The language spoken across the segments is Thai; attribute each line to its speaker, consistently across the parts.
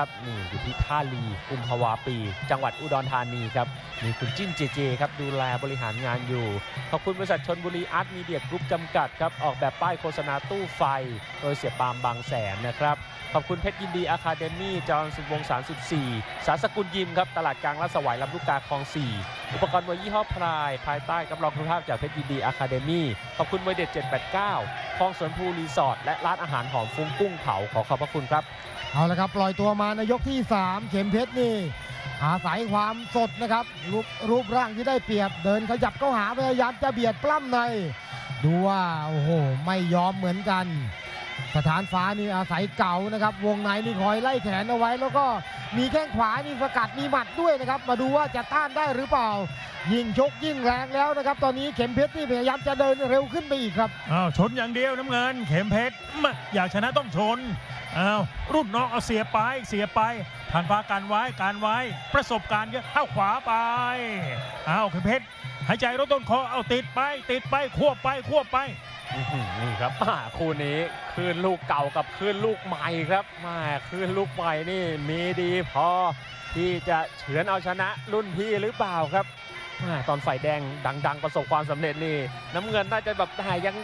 Speaker 1: ครับนี่อยู่ที่ท่าลีกุมภาวาปี จังหวัดอุดรธานีครับมีคุณจิ้นเจเจครับดูแลบริหารงานอยู่ ขอบคุณบริษัทชนบุรีอาร์ตมีเดียกรุ๊ปจำกัดครับออกแบบป้ายโฆษณาตู้ไฟ โดยเสียปามบางแสนนะครับ ขอบคุณเพชรยินดีอะคาเดมี่จอห์นสุวงศ์34 สารสกุลยิมครับ ตลาดกลางลาดสวายลำลูกกาคลอง 4 อุปกรณ์มวยยี่ห้อพราย ภายใต้กับรองคุณภาพจากเพชรยินดีอะคาเดมี่ขอบคุณมวยเด็ด 789คลองสวนภูรีสอร์ทและร้านอาหารหอมฟุ้งกุ้งเผาขอขอบพระคุณครับ
Speaker 2: เอาละครับปล่อยตัวมาในยกที่ 3 เข็มเพชรนี่อาศัยความสดนะครับรูปรูปร่างที่ได้เปรียบเดินขยับเข้าหาพยายามจะเบียดปล้ำใน ดูว่าโอ้โหไม่ยอมเหมือนกัน สถานฟ้านี่อาศัยเก่านะครับ วงในนี่คอยไล่แขนเอาไว้แล้วก็ มีแข้งขวานี่สกัด มีหมัดด้วยนะครับ มาดูว่าจะต้านได้หรือเปล่า ยิ่งชกยิ่งแรงแล้วนะครับ ตอนนี้เข็มเพชรนี่พยายามจะเดินเร็วขึ้นไปอีกครับ
Speaker 3: อ้าวชนอย่างเดียวน้ำเงิน เข็มเพชรอยากชนะต้องชน อ้าวรุ่นน้องเอาเสียไปเสียไปผ่านฟ้าการไว้การไว้ ประสบการณ์เยอะเข้าขวาไปอ้าวเข็มเพชรหายใจรถต้นคอเอาติดไป ติดไปควบไปควบไป
Speaker 1: นี่ครับคู่นี้คืนลูกเก่ากับคืนลูกใหม่ครับมาคืนลูกใหม่นี่มีดีพอที่จะเฉือนเอาชนะรุ่นพี่หรือเปล่าครับ ตอนฝ่ายแดงดัง ๆ ประสบความสำเร็จนี่น้ำเงินน่าจะแบบแต่ยัง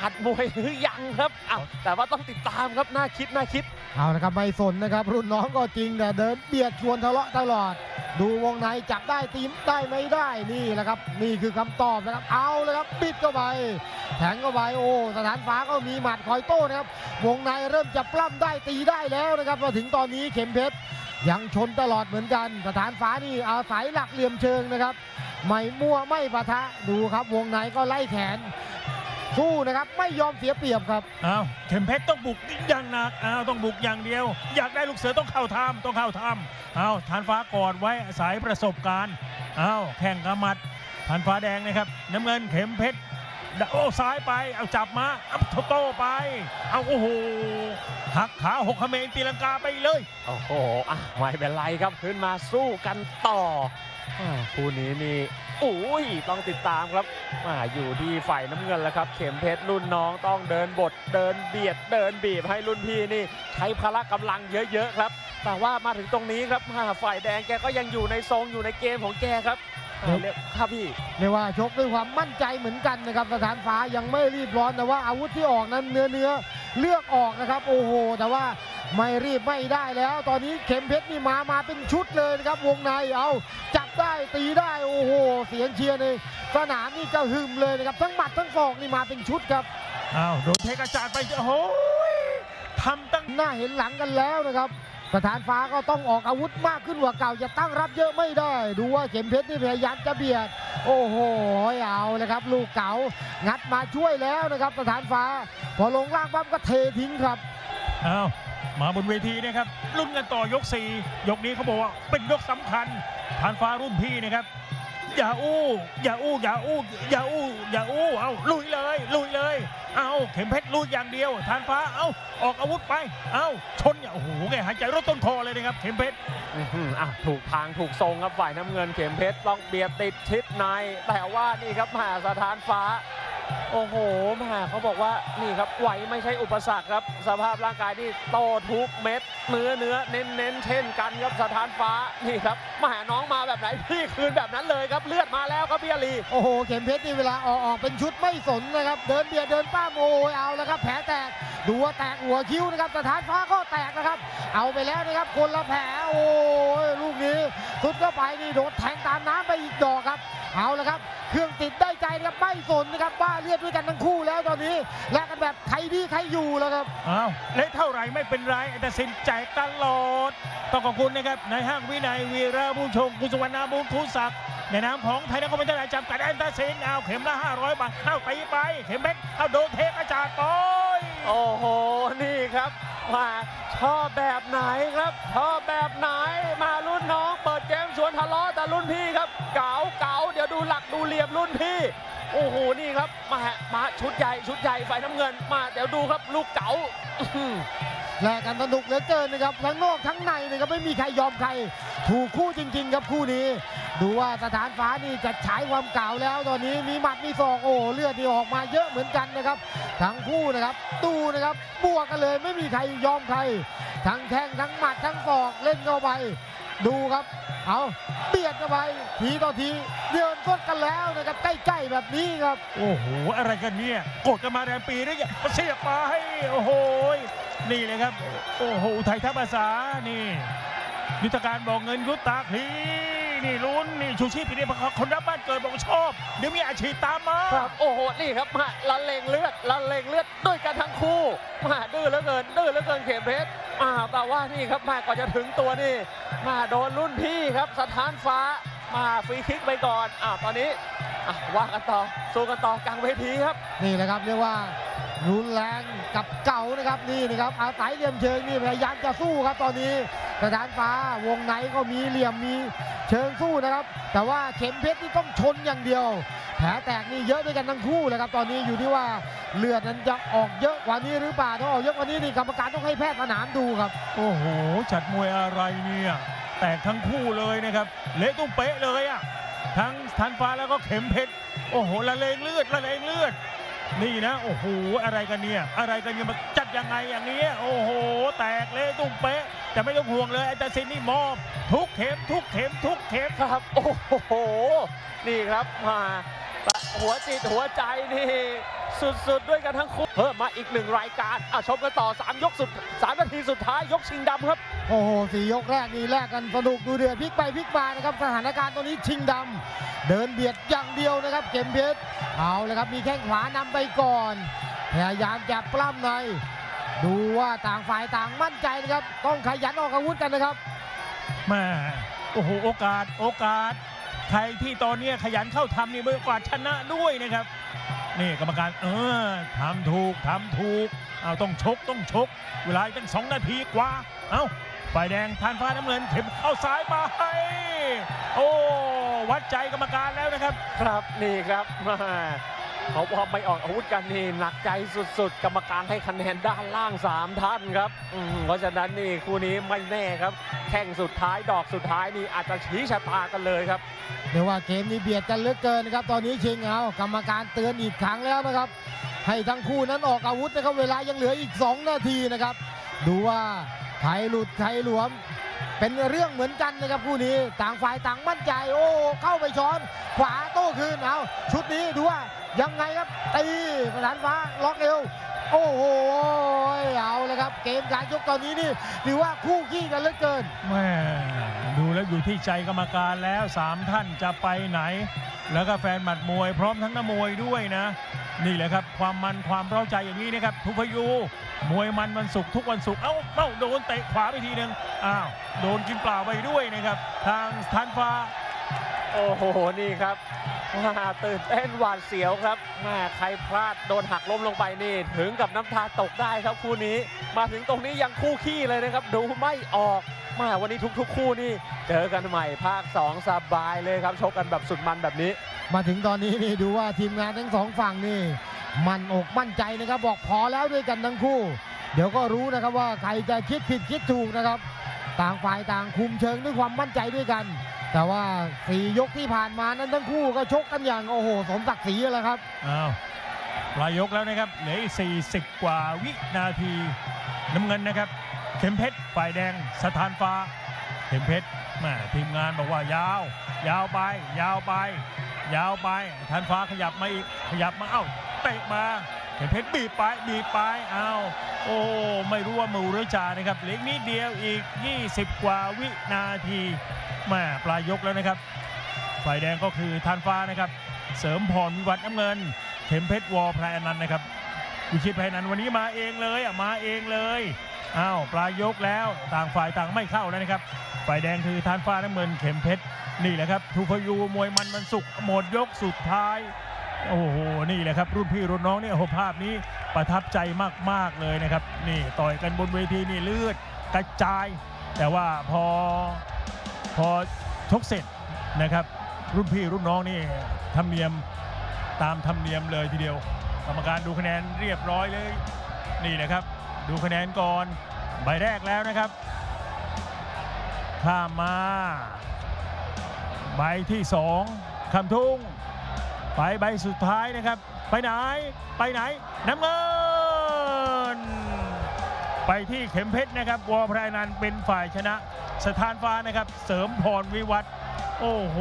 Speaker 1: หัดมวยหรือยังครับอ้าวแต่ว่าต้องติดตามครับน่าคิดน่าคิด
Speaker 2: เอาละครับไม่สนนะครับ รุ่นน้องก็จริงแต่เดินเบียดชวนทะเลาะตลอด ดูวงในจับได้ตีมได้ไม่ได้นี่แหละครับ นี่คือคำตอบนะครับ เอาเลยครับปิดเข้าไปแทงเข้าไปโอ้สถานฟ้าก็มีหมัดคอยโต้นะครับวงในเริ่มจะปล้ำได้ตีได้แล้วนะครับมาถึงตอนนี้เข็มเพชร ยังชนตลอดเหมือนกันสถานฟ้านี่อาศัยหลักเหลี่ยมเชิงนะครับ ไม่มั่วไม่ปะทะดูครับ วงในก็ไล่แขนสู้นะครับไม่ยอมเสียเปรียบครับ
Speaker 3: อ้าวเข็มเพชรต้องบุกอย่างหนักอ้าวต้องบุกอย่างเดียว อยากได้ลูกเสือต้องเข้าทำต้องเข้าทำอ้าวทานฟ้ากอดไว้อายประสบการณ์อ้าวแข่งกระมัดทานฟ้าแดงนะครับ น้ำเงินเข็มเพชรโอ้ซ้ายไปเอาจับมาเอาโต้ไป เอาโอ้โห หักขาหกเขมรตีลังกาไปเลย
Speaker 1: โอ้โหอะไม่เป็นไรครับขึ้นมาสู้กันต่ออ่าคู่นี้นี่อุ้ยต้องติดตามครับอ่าอยู่ที่ฝ่ายน้ำเงินแล้วครับ เข็มเพชรรุ่นน้องต้องเดินบทเดินเบียดเดินบีบให้รุ่นพี่นี่ ใช้พละกำลังเยอะๆครับ แต่ว่ามาถึงตรงนี้ครับอ่าฝ่ายแดงแกก็ยังอยู่ในทรงอยู่ในเกมของแกครับอ่าเรียกครับพี่
Speaker 2: เรียกว่าชกด้วยความมั่นใจเหมือนกันนะครับสถานฟ้ายังไม่รีบร้อนแต่ว่าอาวุธที่ออกนั้นเนื้อเนื้อ เลือกออกนะครับ โอ้โห แต่ว่าไม่รีบไม่ได้แล้ว ตอนนี้เข็มเพชรนี่มามาเป็นชุดเลยนะครับ วงในเอาจับได้ตีได้โอ้โห เสียงเชียร์ในสนามนี่กระหึ่มเลยนะครับ ทั้งหมัดทั้งศอกนี่มาเป็นชุดครับ
Speaker 3: อ้าวโดนเทกระจาดไปโอ้โหทำตั้ง
Speaker 2: หน้าเห็นหลังกันแล้วนะครับ สถานฟ้าก็ต้องออกอาวุธมากขึ้นกว่าเก่าจะตั้งรับเยอะไม่ได้ ดูว่าเข็มเพชรนี่พยายามจะเบียด โอ้โหเอาเลยครับ ลูกเก่างัดมาช่วยแล้วนะครับ สถานฟ้า พอลงล่างปั๊บก็เททิ้งครับ
Speaker 3: อ้าวมาบนเวทีนะครับรุ่นกันต่อยก 4 ยกนี้เขาบอกว่าเป็นยกสำคัญฐานฟ้ารุ่นพี่นะครับ อย่าอู้อย่าอู้อย่าอู้อย่าอู้อย่าอู้เอาลุยเลยลุยเลย เอาเข็มเพชรลุยอย่างเดียวทานฟ้าเอาออกอาวุธไป เอาชนอย่าโอ้โหแกหายใจรถต้นคอเลยนะครับเข็มเพชร
Speaker 1: อะถูกทางถูกทรงครับฝ่ายน้ำเงินเข็มเพชรต้องเบียดติดชิดในแต่ว่านี่ครับมหาสถานฟ้า โอ้โหมหาเขาบอกว่านี่ครับไหวไม่ใช่อุปสรรคครับ สภาพร่างกายที่โตทุกเม็ดเนื้อเนื้อเน้นเน้นเช่นกันครับสถานฟ้านี่ครับมหาน้องมาแบบไหนพี่คืนแบบนั้นเลยครับเลือดมาแล้วครับพี่อลี
Speaker 2: โอ้โหเข็มเพชรนี่เวลาออกออกเป็นชุดไม่สนนะครับ เดินเบียดเดินป้ามโอ้ยเอาแล้วครับแผลแตก ดูว่าแตกหัวคิ้วนะครับสถานฟ้าก็แตกนะครับ เอาไปแล้วนะครับคนละแผลโอ้ยลูกนี้สุดเข้าไปนี่โดนแทงตามน้ำไปอีกดอกครับ เอาละครับ เครื่องติดได้ใจนะครับไม่สนนะครับบ้าเลือดด้วยกันทั้งคู่แล้วตอนนี้แลกกันแบบใครดีใครอยู่แล้วครับ
Speaker 3: อ้าวเละเท่าไหร่ไม่เป็นไรแต่สินแจกตลอดต้องขอบคุณนะครับในห้างวินัยวีระบุญชงคุณสุวรรณาบุญทุศักดิ์ในนามของไทยนักคอมเมนต์จำกัดแอนตาซินเอาเข็มละ500บาทเอาตีไปเข็มเม็ดเอาโดนเทกระจาดปอ
Speaker 1: โอ้โห นี่ครับมาชอบแบบไหนครับ ชอบแบบไหน มารุ่นน้องเปิดเกมสวนทะเลาะแต่รุ่นพี่ครับ เก๋าเก๋าเดี๋ยวดูหลักดูเหลี่ยมรุ่นพี่ โอ้โห นี่ครับ มามาชุดใหญ่ชุดใหญ่ไฟน้ำเงิน มาเดี๋ยวดูครับลูกเก๋า
Speaker 2: แลกกันสนุกเหลือเกินนะครับทั้งนอกทั้งในนะครับไม่มีใครยอมใคร ถูกคู่จริง ๆ ครับคู่นี้ ดูว่าสถานฟ้านี่จะฉายความเก่าแล้วตอนนี้มีหมัดมีศอกโอ้เลือดนี่ออกมาเยอะเหมือนกันนะครับทั้งคู่นะครับดูนะครับบวกกันเลยไม่มีใครยอมใคร ทั้งแข้งทั้งหมัดทั้งศอกเล่นเข้าไป ดูครับ เอาเบียดเข้าไปทีต่อทีเดินกดกันแล้วนะครับใกล้ๆแบบนี้ครับ
Speaker 3: โอ้โหอะไรกันเนี่ยกดกันมาแรมปีนี่มาเสียบไปโอ้โหนี่เลยครับ โอ้โหอุทัยทัพอาสานี่ยุทธการบอกเงินยุทธตาคลี นี่ลุ้นนี่ชูชีพปีนี้คนรับบ้านเกิดบอกชอบเดี๋ยวมีอาชีพตามมา
Speaker 1: ครับโอ้โหนี่ครับมาละเลงเลือดละเลงเลือดด้วยกันทั้งคู่มาดื้อเหลือเกินดื้อเหลือเกินเข็มเพชรอ่าแต่ว่านี่ครับมากว่าจะถึงตัวนี่มาโดนรุ่นพี่ครับสถานฟ้ามาฟรีคิกไปก่อนอ่าตอนนี้อะว่ากันต่อสู้กันต่อกลางเวทีครับ
Speaker 2: นี่แหละครับเรียกว่า รุนแรงกับเก่านะครับนี่นะครับอาศัยเหลี่ยมเชิงนี่พยายามจะสู้ครับตอนนี้สถานฟ้าวงในก็มีเหลี่ยมมีเชิงสู้นะครับ แต่ว่าเข็มเพชรนี่ต้องชนอย่างเดียวแผลแตกนี่เยอะด้วยกันทั้งคู่เลยครับตอนนี้อยู่ที่ว่าเลือดนั้นจะออกเยอะกว่านี้หรือเปล่าถ้าออกเยอะกว่านี้นี่กรรมการต้องให้แพทย์สนามดูครับ
Speaker 3: โอ้โหจัดมวยอะไรเนี่ยแตกทั้งคู่เลยนะครับเละตุ้มเป๊ะเลยอะทั้งทันฟ้าแล้วก็เข็มเพชรโอ้โหละเลงเลือดละเลงเลือด นี่นะโอ้โหอะไรกันเนี่ย อะไรกันเนี่ยมาจัดยังไงอย่างนี้ โอ้โห แตกเละตุ้มเป๊ะ แต่ไม่ต้องห่วงเลยไอ้ตาซินนี่มอบทุกเข็มทุกเข็มทุกเข็ม
Speaker 1: ครับ โอ้โห นี่ครับมาหัวจิตหัวใจนี่สุดๆ ด้วยกันทั้งคู่เพิ่มมาอีกหนึ่งรายการอะชมกันต่อ 3 ยกสุด3นาทีสุดท้ายยกชิงดำครับ
Speaker 2: โอ้โหสี่ยกแรกนี่แลกกันสนุกดูเดือดพลิกไปพลิกมานะครับสถานการณ์ตอนนี้ชิงดำเดินเบียดอย่างเดียวนะครับ เข็มเพชรเอาเลยครับมีแข้งขวานำไปก่อนพยายามจะปล้ำใน ดูว่าต่างฝ่ายต่างมั่นใจนะครับ ต้องขยันออกอาวุธกันนะครับ
Speaker 3: แม่โอ้โหโอกาสโอกาสใครที่ตอนเนี้ยขยันเข้าทำนี่มีโอกาสชนะด้วยนะครับ นี่กรรมการเออทำถูกทำถูกเอาต้องชกต้องชก เวลาอีกตั้งสองนาทีกว่า เอาฝ่ายแดงทานฟ้าน้ำเงินเข็มเอาซ้ายไปโอ้วัดใจกรรมการแล้วนะครับ
Speaker 1: ครับนี่ครับมา เขาพอไม่ออกอาวุธกันนี่หนักใจสุดๆ กรรมการให้คะแนนด้านล่าง 3 ท่านครับเพราะฉะนั้นนี่คู่นี้ไม่แน่ครับ แข่งสุดท้ายดอกสุดท้ายนี่อาจจะชี้ชะตากันเลยครับ
Speaker 2: เรียกว่าเกมนี้เบียดกันเหลือเกินนะครับ ตอนนี้ชิงเอากรรมการเตือนอีกครั้งแล้วนะครับ ให้ทั้งคู่นั้นออกอาวุธนะครับ เวลายังเหลืออีก 2 นาทีนะครับ ดูว่าใครหลุดใครหลวม เป็นเรื่องเหมือนกันนะครับคู่นี้ต่างฝ่ายต่างมั่นใจ โอ้เข้าไปช้อน ขวาโต้คืนเอาชุดนี้ดูว่ายังไงครับตีสถานฟ้าล็อกเอวโอ้โหเอาเลยครับ เกมการยกตอนนี้นี่ถือว่าคู่ขี้กันเหลือเกิน
Speaker 3: แม่ดูแล้วอยู่ที่ใจกรรมการแล้ว 3 ท่านจะไปไหน แล้วก็แฟนหมัดมวยพร้อมทั้งนักมวยด้วยนะ นี่แหละครับความมันความเร้าใจอย่างนี้นะครับทุกพยูมวยมันวันศุกร์ทุกวันศุกร์เอ้าเอ้าโดนเตะขวาไปทีหนึ่งอ้าวโดนกินเปล่าไปด้วยนะครับ ทางทันฟ้า
Speaker 1: โอ้โห นี่ครับ มาตื่นเต้นหวาดเสียวครับแม่ใครพลาดโดนหักล้มลงไปนี่ถึงกับน้ำตาตกได้ครับคู่นี้ มาถึงตรงนี้ยังคู่ขี้เลยนะครับ ดูไม่ออกแมาวันนี้ทุก ๆ คู่นี่เจอกันใหม่ภาค 2สบายเลยครับชกกันแบบสุดมันแบบนี้
Speaker 2: มาถึงตอนนี้นี่ดูว่าทีมงานทั้งสองฝั่งนี่ มันอกมั่นใจนะครับ บอกพอแล้วด้วยกันทั้งคู่ เดี๋ยวก็รู้นะครับว่าใครจะคิดผิดคิดถูกนะครับ ต่างฝ่ายต่างคุมเชิงด้วยความมั่นใจด้วยกัน แต่ว่าสี่ยกที่ผ่านมานั้นทั้งคู่ก็ชกกันอย่างโอ้โหสมศักดิ์ศรีแล้วครับ
Speaker 3: อ้าวปลายยกแล้วนะครับเหลืออีก40 กว่าวินาทีน้ำเงินนะครับ เข็มเพชรฝ่ายแดงสถานฟ้า เข็มเพชรแม่ทีมงานบอกว่ายาว ยาวไป ยาวไป ยาวไปทานฟ้าขยับมาอีกขยับมาเอ้าเตะมา เข็มเพชรบีบไปบีบไปเอ้าโอ้ไม่รู้ว่ามือหรือจ่านะครับเหลืออีกนิดเดียวอีก 20 กว่าวินาทีแม่ปลายยกแล้วนะครับฝ่ายแดงก็คือทานฟ้านะครับ เสริมพรวิวัฒน์น้ำเงิน เข็มเพชรวอพรายอนันต์นะครับวิชิตพรายอนันต์วันนี้มาเองเลยอะมาเองเลยอ้าวปลายยกแล้วต่างฝ่ายต่างไม่เข้าแล้วนะครับฝ่ายแดงคือทานฟ้าน้ำเงินเข็มเพชรนี่แหละครับทูพยูมวยมันมันสุกหมดยกสุดท้าย โอ้โห นี่แหละครับ รุ่นพี่รุ่นน้องเนี่ยโอ้โหภาพนี้ประทับใจมาก ๆ เลยนะครับ นี่ต่อยกันบนเวทีนี่เลือดกระจาย แต่ว่าพอพอชกเสร็จนะครับ รุ่นพี่รุ่นน้องนี่ธรรมเนียมตามธรรมเนียมเลยทีเดียว กรรมการดูคะแนนเรียบร้อยเลย นี่นะครับ ดูคะแนนก่อนใบแรกแล้วนะครับ ข้ามมา ใบที่สองคำทุ่ง ไปใบสุดท้ายนะครับ ไปไหนไปไหนน้ำเงิน ไปที่เข็มเพชรนะครับวอพรายนันเป็นฝ่ายชนะ สถานฟ้านะครับ เสริมพรวิวัฒโอ้โห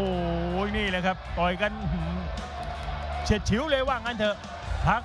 Speaker 3: นี่แหละครับ ต่อยกันเฉียดฉิวเลยว่างั้นเถอะ พัก